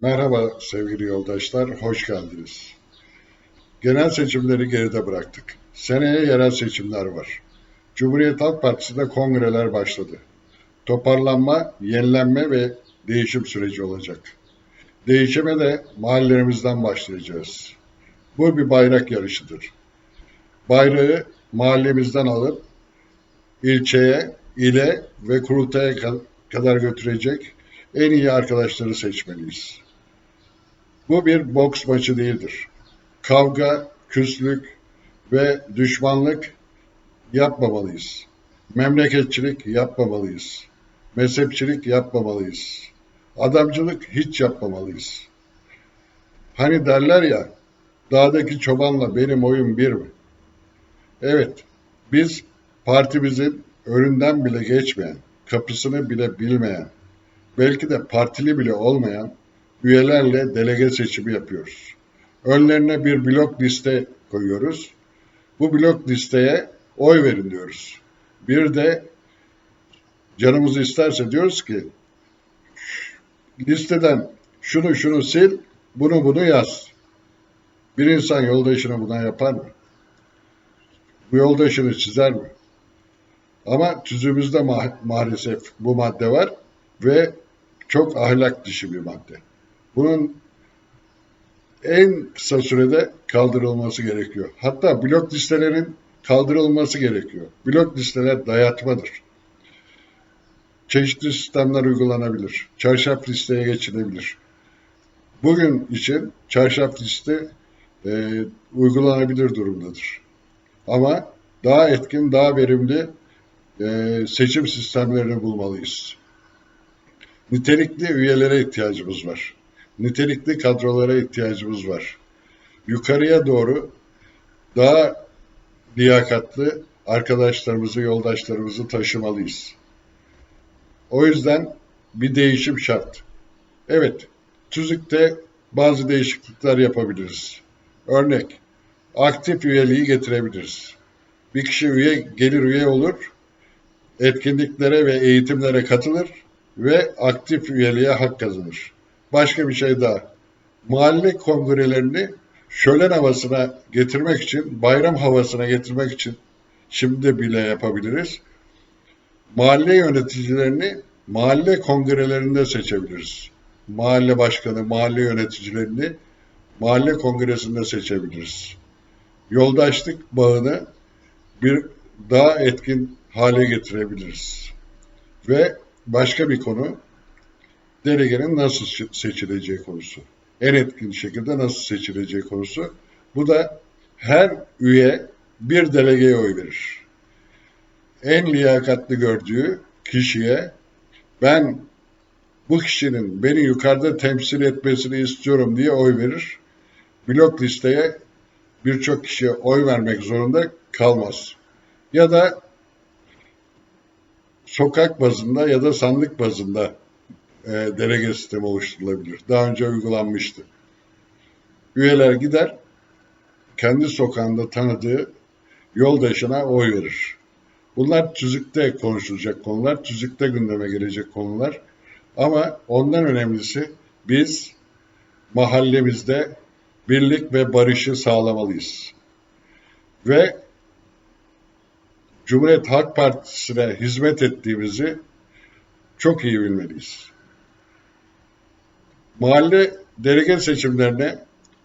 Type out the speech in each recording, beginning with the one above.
Merhaba sevgili yoldaşlar, hoş geldiniz. Genel seçimleri geride bıraktık. Seneye yerel seçimler var. Cumhuriyet Halk Partisi'nde kongreler başladı. Toparlanma, yenilenme ve değişim süreci olacak. Değişime de mahallelerimizden başlayacağız. Bu bir bayrak yarışıdır. Bayrağı mahallemizden alıp ilçeye, ile ve kurultaya ka- kadar götürecek en iyi arkadaşları seçmeliyiz. Bu bir boks maçı değildir. Kavga, küslük ve düşmanlık yapmamalıyız. Memleketçilik yapmamalıyız. Mezhepçilik yapmamalıyız. Adamcılık hiç yapmamalıyız. Hani derler ya, dağdaki çobanla benim oyun bir mi? Evet, biz partimizin önünden bile geçmeyen, kapısını bile bilmeyen, belki de partili bile olmayan üyelerle delege seçimi yapıyoruz. Önlerine bir blok liste koyuyoruz. Bu blok listeye oy verin diyoruz. Bir de canımız isterse diyoruz ki listeden şunu şunu sil, bunu bunu yaz. Bir insan yoldaşına buna yapar mı? Bu yoldaşını çizer mi? Ama tüzüğümüzde ma- maalesef bu madde var ve çok ahlak dışı bir madde. Bunun en kısa sürede kaldırılması gerekiyor. Hatta blok listelerin kaldırılması gerekiyor. Blok listeler dayatmadır. Çeşitli sistemler uygulanabilir. Çarşaf listeye geçilebilir. Bugün için çarşaf liste e, uygulanabilir durumdadır. Ama daha etkin, daha verimli e, seçim sistemlerini bulmalıyız. Nitelikli üyelere ihtiyacımız var. Nitelikli kadrolara ihtiyacımız var. Yukarıya doğru daha liyakatlı arkadaşlarımızı, yoldaşlarımızı taşımalıyız. O yüzden bir değişim şart. Evet, tüzükte bazı değişiklikler yapabiliriz. Örnek, aktif üyeliği getirebiliriz. Bir kişi üye gelir üye olur, etkinliklere ve eğitimlere katılır ve aktif üyeliğe hak kazanır. Başka bir şey daha. Mahalle kongrelerini şölen havasına getirmek için, bayram havasına getirmek için şimdi bile yapabiliriz. Mahalle yöneticilerini mahalle kongrelerinde seçebiliriz. Mahalle başkanı, mahalle yöneticilerini mahalle kongresinde seçebiliriz. Yoldaşlık bağını bir daha etkin hale getirebiliriz. Ve başka bir konu delegenin nasıl seçileceği konusu. En etkin şekilde nasıl seçileceği konusu. Bu da her üye bir delegeye oy verir. En liyakatli gördüğü kişiye ben bu kişinin beni yukarıda temsil etmesini istiyorum diye oy verir. Blok listeye birçok kişiye oy vermek zorunda kalmaz. Ya da sokak bazında ya da sandık bazında e, delege sistemi oluşturulabilir. Daha önce uygulanmıştı. Üyeler gider, kendi sokağında tanıdığı yoldaşına oy verir. Bunlar tüzükte konuşulacak konular, tüzükte gündeme gelecek konular. Ama ondan önemlisi biz mahallemizde birlik ve barışı sağlamalıyız. Ve Cumhuriyet Halk Partisi'ne hizmet ettiğimizi çok iyi bilmeliyiz. Mahalle delege seçimlerine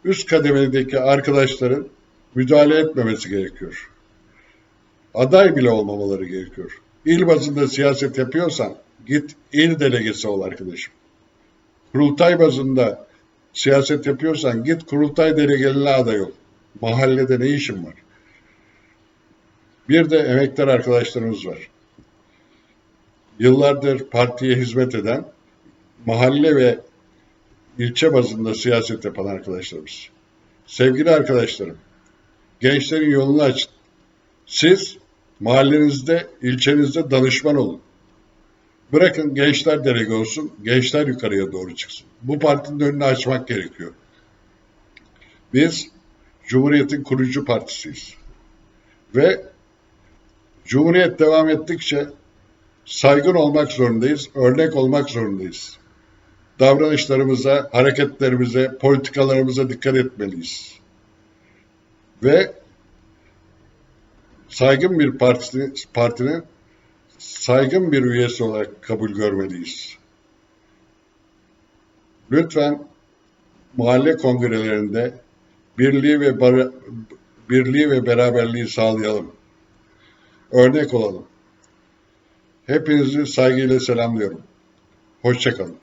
üst kademedeki arkadaşların müdahale etmemesi gerekiyor. Aday bile olmamaları gerekiyor. İl bazında siyaset yapıyorsan git il delegesi ol arkadaşım. Kurultay bazında siyaset yapıyorsan git kurultay delegeliğine aday ol. Mahallede ne işin var? Bir de emektar arkadaşlarımız var. Yıllardır partiye hizmet eden, mahalle ve ilçe bazında siyaset yapan arkadaşlarımız. Sevgili arkadaşlarım, gençlerin yolunu açın. Siz mahallenizde, ilçenizde danışman olun. Bırakın gençler delege olsun, gençler yukarıya doğru çıksın. Bu partinin önünü açmak gerekiyor. Biz Cumhuriyet'in kurucu partisiyiz. Ve Cumhuriyet devam ettikçe saygın olmak zorundayız, örnek olmak zorundayız. Davranışlarımıza, hareketlerimize, politikalarımıza dikkat etmeliyiz. Ve saygın bir partisi, partinin saygın bir üyesi olarak kabul görmeliyiz. Lütfen mahalle kongrelerinde birliği ve bara- birliği ve beraberliği sağlayalım. Örnek olalım. Hepinizi saygıyla selamlıyorum. Hoşçakalın.